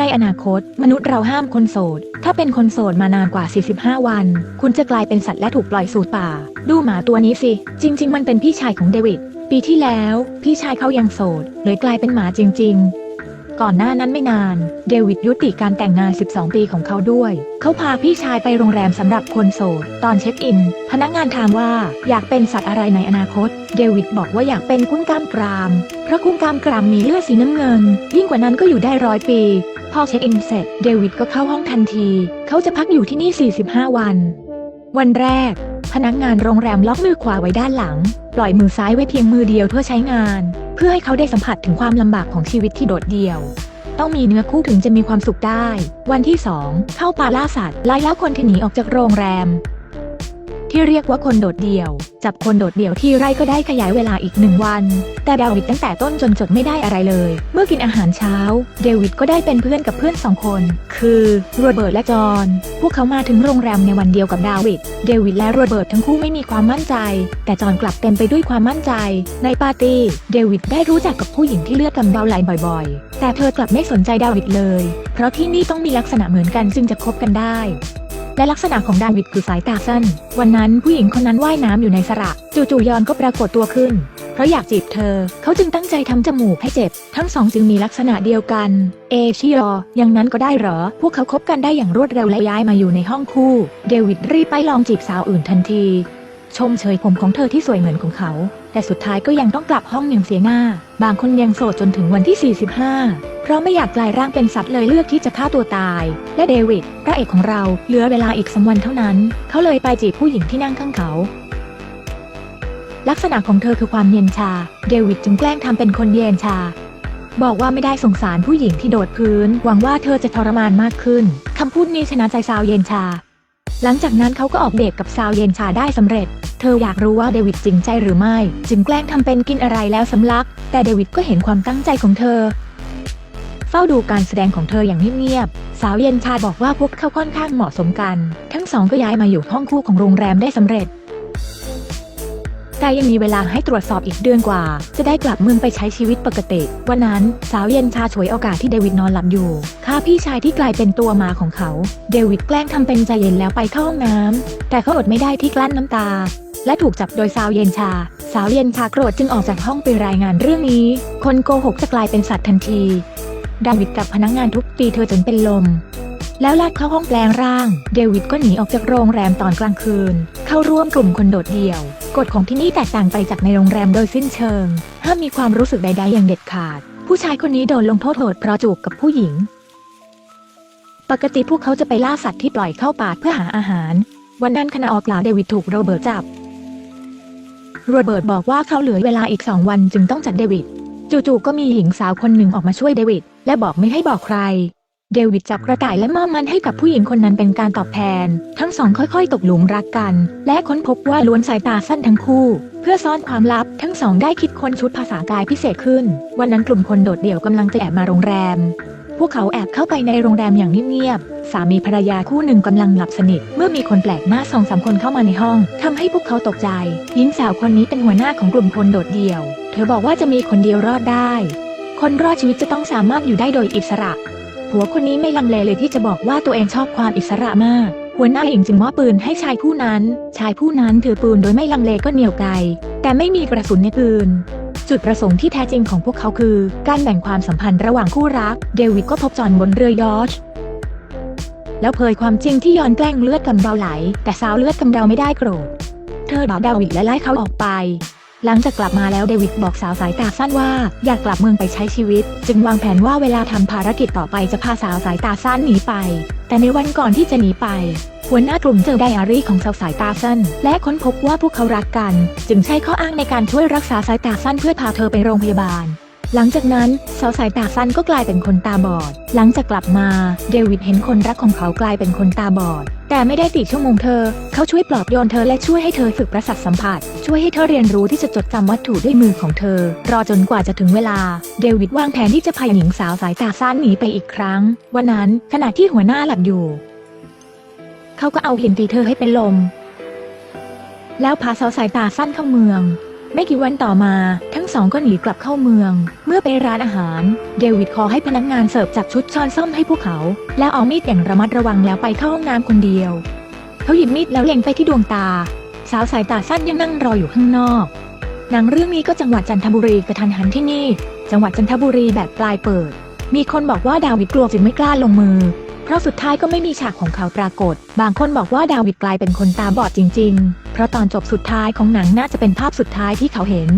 ในอนาคต มนุษย์เราห้ามคนโสด ถ้าเป็นคนโสดมานานกว่า 45 วัน คุณจะกลายเป็นสัตว์และถูกปล่อยสู่ป่า ดูหมาตัวนี้สิ จริง ๆ มันเป็นพี่ชายของเดวิด ปีที่แล้ว พี่ชายเขายังโสด เลยกลายเป็นหมาจริง ๆ ก่อนหน้านั้นไม่นาน เดวิดยุติการแต่งงาน 12 ปีของเขาด้วย เขาพาพี่ชายไปโรงแรมสำหรับคนโสด ตอนเช็คอิน พนักงานถามว่าอยากเป็นสัตว์อะไรในอนาคต เดวิดบอกว่าอยากเป็นกุ้งกล้ามกราม เพราะกุ้งกล้ามกรามมีเลือดสีน้ำเงิน ยิ่งกว่านั้นก็อยู่ได้ร้อยปี พอเช็คอินเสร็จ เดวิดก็เข้าห้องทันที เขาจะพักอยู่ที่นี่ 45 วัน วันแรก พนักงานโรงแรมล็อกมือขวาไว้ด้านหลัง ปล่อยมือซ้ายไว้เพียงมือเดียวเพื่อใช้งาน เพื่อให้เขาได้สัมผัสถึงความลำบากของชีวิตที่โดดเดี่ยว ต้องมีเนื้อคู่ถึงจะมีความสุขได้ วันที่สองเข้าป่าล่าสัตว์ไล่แล้วคนที่หนีออกจากโรงแรม ที่เรียกว่าคนโดดเดี่ยว จับคนโดดเดี่ยวที่ไร่ก็ได้ขยายเวลาอีกหนึ่งวัน แต่ดาวิดตั้งแต่ต้นจนจดไม่ได้อะไรเลย เมื่อกินอาหารเช้า เดวิดก็ได้เป็นเพื่อนกับเพื่อนสองคน คือโรเบิร์ตและจอห์นพวกเขามาถึงโรงแรมในวันเดียวกับดาวิดเดวิดและโรเบิร์ตทั้งคู่ไม่มีความมั่นใจ แต่จอห์นกลับเต็มไปด้วยความมั่นใจ ในปาร์ตี้เดวิดได้รู้จักกับผู้หญิงที่เลือดกำเดาไหลบ่อยๆ แต่เธอกลับไม่สนใจดาวิดเลย เพราะที่นี่ต้องมีลักษณะเหมือนกันจึงจะคบกันได้ และลักษณะของดาวิดคือสายตาสั้น วันนั้นผู้หญิงคนนั้นว่ายน้ำอยู่ในสระ จู่ๆยอนก็ปรากฏตัวขึ้น เพราะอยากจีบเธอ เขาจึงตั้งใจทำจมูกให้เจ็บ ทั้งสองจึงมีลักษณะเดียวกัน เอชิรออย่างนั้นก็ได้หรอ พวกเขาคบกันได้อย่างรวดเร็วและย้ายมาอยู่ในห้องคู่ เดวิดรีบไปลองจีบสาวอื่นทันที ชมเชยผมของเธอที่สวยเหมือนของเขา แต่สุดท้ายก็ยังต้องกลับห้องอย่างเสียหน้า บางคนยังโสดจนถึงวันที่ 45 เพราะไม่อยากกลายร่างเป็นสัตว์เลยเลือกที่จะฆ่าตัวตาย และเดวิดพระเอกของเราเหลือเวลาอีกสามวันเท่านั้น เขาเลยไปจีบผู้หญิงที่นั่งข้างเขา ลักษณะของเธอคือความเย็นชา เดวิดจึงแกล้งทำเป็นคนเย็นชา บอกว่าไม่ได้สงสารผู้หญิงที่โดดพื้น หวังว่าเธอจะทรมานมากขึ้นคำพูดนี้ชนะใจสาวเย็นชา หลังจากนั้นเขาก็ออกเดทกับสาวเย็นชาได้สำเร็จ เธออยากรู้ว่าเดวิดจริงใจหรือไม่ จึงแกล้งทำเป็นกินอะไรแล้วสำลัก แต่เดวิดก็เห็นความตั้งใจของเธอ เฝ้าดูการแสดงของเธออย่างเงียบๆสาวเย็นชาบอกว่าพวกเขาค่อนข้างเหมาะสมกัน ทั้งสองก็ย้ายมาอยู่ห้องคู่ของโรงแรมได้สำเร็จแต่ยังมีเวลาให้ตรวจสอบอีกเดือนกว่า จะได้กลับเมืองไปใช้ชีวิตปกติ วันนั้นสาวเย็นชาฉวยโอกาสที่เดวิดนอนหลับอยู่ฆ่าพี่ชายที่กลายเป็นตัวมาของเขา เดวิดแกล้งทำเป็นใจเย็นแล้วไปเข้าห้องน้ำแต่เขาอดไม่ได้ที่กลั้นน้ำตา และถูกจับโดยสาวเย็นชา สาวเย็นชาโกรธจึงออกจากห้องไปรายงานเรื่องนี้ คนโกหกจะกลายเป็นสัตว์ทันทีดาวิดกับพนักงานทุบตีเธอจนเป็นลม แล้วลากเข้าห้องแปลงร่าง เดวิดก็หนีออกจากโรงแรมตอนกลางคืน เข้าร่วมกลุ่มคนโดดเดี่ยว กฎของที่นี่แตกต่างไปจากในโรงแรมโดยสิ้นเชิง ห้ามมีความรู้สึกใด ๆ อย่างเด็ดขาด ผู้ชายคนนี้โดนลงโทษโหดเพราะจูบกับผู้หญิง ปกติพวกเขาจะไปล่าสัตว์ที่ปล่อยเข้าป่าเพื่อหาอาหาร วันนั้นขณะออกล่าเดวิดถูกโรเบิร์ตจับ โรเบิร์ตบอกว่าเขาเหลือเวลาอีกสองวันจึงต้องจัดเดวิด จู่ๆก็มีหญิงสาวคนหนึ่งออกมาช่วยเดวิด และบอกไม่ให้บอกใคร เดวิดจับกระต่ายและมอบมันให้กับผู้หญิงคนนั้นเป็นการตอบแทน ทั้งสองค่อยๆ ตกหลุมรักกัน และค้นพบว่าล้วนสายตาสั้นทั้งคู่ เพื่อซ่อนความลับ ทั้งสองได้คิดค้นชุดภาษากายพิเศษขึ้น วันนั้นกลุ่มคนโดดเดี่ยวกำลังจะแอบมาโรงแรม พวกเขาแอบเข้าไปในโรงแรมอย่างเงียบๆ สามีภรรยาคู่หนึ่งกำลังหลับสนิท เมื่อมีคนแปลกหน้าสองสามคนเข้ามาในห้องทำให้พวกเขาตกใจ หญิงสาวคนนี้เป็นหัวหน้าของกลุ่มคนโดดเดี่ยว เธอบอกว่าจะมีคนเดียวรอดได้ คนรอดชีวิตจะต้องสามารถอยู่ได้โดยอิสระ ผัวคนนี้ไม่ลังเลเลยที่จะบอกว่าตัวเองชอบความอิสระมากหัวหน้าหญิงจึงมอบปืนให้ชายผู้นั้น ชายผู้นั้นถือปืนโดยไม่ลังเลก็เหนี่ยวไกแต่ไม่มีกระสุนในปืน จุดประสงค์ที่แท้จริงของพวกเขาคือ การแบ่งความสัมพันธ์ระหว่างคู่รัก เดวิดก็พบจอห์นบนเรือยอชแล้วเผยความจริงที่ยอนแกล้งเลือดกำเดาไหล แต่สาวเลือดกำเดาไม่ได้โกรธ เธอด่าดาวิดและไล่เขาออกไป หลังจากกลับมาแล้วเดวิดบอกสาวสายตาสั้นว่าอยากกลับเมืองไปใช้ชีวิต จึงวางแผนว่าเวลาทำภารกิจต่อไปจะพาสาวสายตาสั้นหนีไป แต่ในวันก่อนที่จะหนีไป หัวหน้ากลุ่มเจอไดอารี่ของสาวสายตาสั้น และค้นพบว่าพวกเขารักกัน จึงใช้ข้ออ้างในการช่วยรักษาสายตาสั้นเพื่อพาเธอไปโรงพยาบาล หลังจากนั้นสาวสายตาสั้นก็กลายเป็นคนตาบอด หลังจากกลับมาเดวิดเห็นคนรักของเขากลายเป็นคนตาบอด แต่ไม่ได้ติชั่วโมงเธอ เขาช่วยปลอบโยนเธอและช่วยให้เธอฝึกประสาทสัมผัส ช่วยให้เธอเรียนรู้ที่จะจดจำวัตถุด้วยมือของเธอ รอจนกว่าจะถึงเวลา เดวิดวางแผนที่จะพาหญิงสาวสายตาสั้นหนีไปอีกครั้ง วันนั้นขณะที่หัวหน้าหลับอยู่ เขาก็เอาหินตีเธอให้เป็นลม แล้วพาสาวสายตาสั้นเข้าเมือง ไม่กี่วันต่อมาทั้งสองก็หนีกลับเข้าเมือง เมื่อไปร้านอาหาร เดวิดขอให้พนักงานเสิร์ฟจับชุดช้อนซ่อมให้พวกเขา แล้วเอามีดอย่างระมัดระวังแล้วไปเข้าห้องน้ำคนเดียว เขาหยิบมีดแล้วเล็งไปที่ดวงตา สาวสายตาสั้นยังนั่งรออยู่ข้างนอกหนังเรื่องนี้ก็จังหวัดจันทบุรีกระทันหันที่นี่ จังหวัดจันทบุรีแบบปลายเปิด มีคนบอกว่าดาวิดกลัวจึงไม่กล้าลงมือ เพราะสุดท้ายก็ไม่มีฉากของเขาปรากฏ บางคนบอกว่าดาวิดกลายเป็นคนตาบอดจริง ๆ เพราะตอนจบสุดท้ายของหนังน่าจะเป็นภาพสุดท้ายที่เขาเห็น